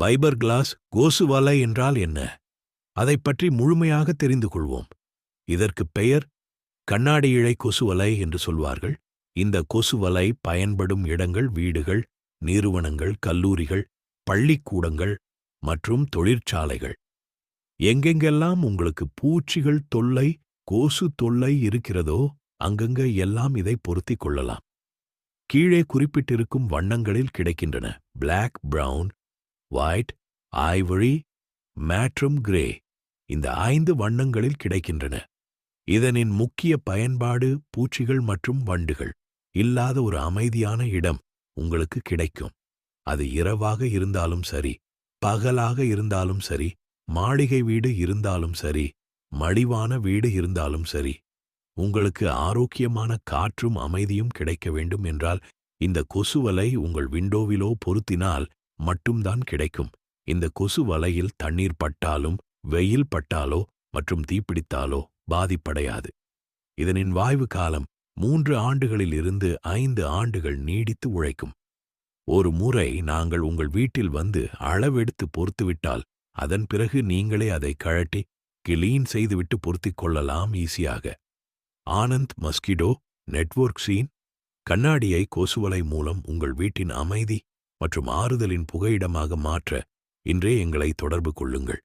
Fibre class கோசு வலை என்றால் என்ன? அதைப் பற்றி முழுமையாக தெரிந்து கொள்வோம். இதற்கு பெயர் கண்ணாடி இழை கொசுவலை என்று சொல்வார்கள். இந்த கொசுவலை பயன்படும் இடங்கள் வீடுகள் நிறுவனங்கள் கல்லூரிகள் பள்ளிக்கூடங்கள் மற்றும் தொழிற்சாலைகள். எங்கெங்கெல்லாம் உங்களுக்கு பூச்சிகள் தொல்லை கோசு தொல்லை இருக்கிறதோ அங்கங்க எல்லாம் இதை பொருத்திக் கொள்ளலாம். கீழே குறிப்பிட்டிருக்கும் வண்ணங்களில் கிடைக்கின்றன. பிளாக் பிரவுன் ஒயிட் ஐவரி மேட்ரம் கிரே இந்த ஐந்து வண்ணங்களில் கிடைக்கின்றன. இதனின் முக்கிய பயன்பாடு பூச்சிகள் மற்றும் வண்டுகள். இல்லாத ஒரு அமைதியான இடம் உங்களுக்கு கிடைக்கும். அது இரவாக இருந்தாலும் சரி பகலாக இருந்தாலும் சரி மாளிகை வீடு இருந்தாலும் சரி மடிவான வீடு இருந்தாலும் சரி உங்களுக்கு ஆரோக்கியமான காற்றும் அமைதியும் கிடைக்க வேண்டும் என்றால் இந்த கொசுவலை உங்கள் விண்டோவிலோ பொருத்தினால் மட்டும்தான் கிடைக்கும். இந்த கொசு வலையில் தண்ணீர் பட்டாலும் வெயில் பட்டாலோ மற்றும் தீப்பிடித்தாலோ பாதிப்படையாது. இதனின் வாய்வு காலம் மூன்று ஆண்டுகளில் இருந்து ஐந்து ஆண்டுகள் நீடித்து உழைக்கும். ஒரு முறை நாங்கள் உங்கள் வீட்டில் வந்து அளவெடுத்து பொறுத்துவிட்டால் அதன் பிறகு நீங்களே அதை கழட்டி கிளீன் செய்துவிட்டு பொருத்திக் கொள்ளலாம் ஈஸியாக. ஆனந்த் மஸ்கிடோ நெட்வொர்க் சீன் கண்ணாடியை கொசுவலை மூலம் உங்கள் வீட்டின் அமைதி மற்றும் ஆறுதலின் புகையிடமாக மாற்ற இன்றே எங்களை தொடர்பு கொள்ளுங்கள்.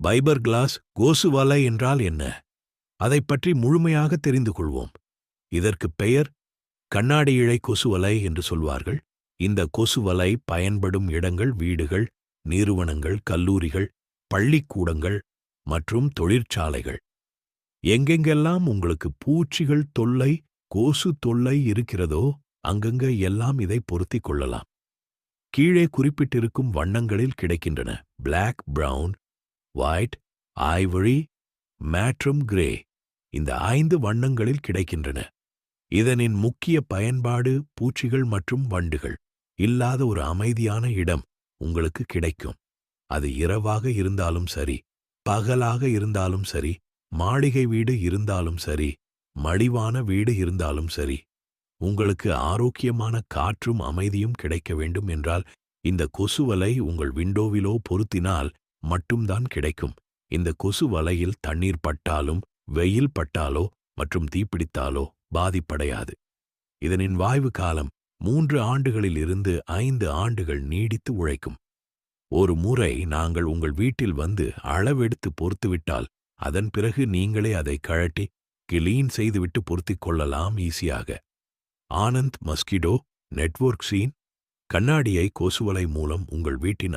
பைபர் கிளாஸ் கோசுவலை என்றால் என்ன? அதைப் பற்றி முழுமையாக தெரிந்து கொள்வோம். இதற்கு பெயர் கண்ணாடி இழை கொசுவலை என்று சொல்வார்கள். இந்த கொசுவலை பயன்படும் இடங்கள் வீடுகள் நிறுவனங்கள் கல்லூரிகள் பள்ளிக்கூடங்கள் மற்றும் தொழிற்சாலைகள். எங்கெங்கெல்லாம் உங்களுக்கு பூச்சிகள் தொல்லை கோசு தொல்லை இருக்கிறதோ அங்கங்க எல்லாம் இதை பொருத்திக் கொள்ளலாம். கீழே குறிப்பிட்டிருக்கும் வண்ணங்களில் கிடைக்கின்றன. பிளாக் பிரவுன் ஒயிட் ஐவரி மேட்ரம் கிரே இந்த ஐந்து வண்ணங்களில் கிடைக்கின்றன. இதனின் முக்கிய பயன்பாடு பூச்சிகள் மற்றும் வண்டுகள். இல்லாத ஒரு அமைதியான இடம் உங்களுக்கு கிடைக்கும். அது இரவாக இருந்தாலும் சரி பகலாக இருந்தாலும் சரி மாளிகை வீடு இருந்தாலும் சரி மடிவான வீடு இருந்தாலும் சரி. உங்களுக்கு ஆரோக்கியமான காற்றும் அமைதியும் கிடைக்க வேண்டும் என்றால் இந்த கொசுவலை உங்கள் விண்டோவிலோ பொருத்தினால் மட்டும்தான் கிடைக்கும். இந்த கொசு வலையில் தண்ணீர் பட்டாலும் வெயில் பட்டாலோ மற்றும் தீப்பிடித்தாலோ பாதிப்படையாது. இதனின் வாய்வு காலம் மூன்று ஆண்டுகளில் இருந்து ஐந்து ஆண்டுகள் நீடித்து உழைக்கும். ஒரு முறை நாங்கள் உங்கள் வீட்டில் வந்து அளவெடுத்து பொறுத்துவிட்டால் அதன் பிறகு நீங்களே அதை கழட்டி கிளீன் செய்துவிட்டு பொருத்திக் கொள்ளலாம் ஈஸியாக. ஆனந்த் மஸ்கிடோ நெட்வொர்க் சீன் கண்ணாடியை கொசுவலை மூலம் உங்கள் வீட்டின்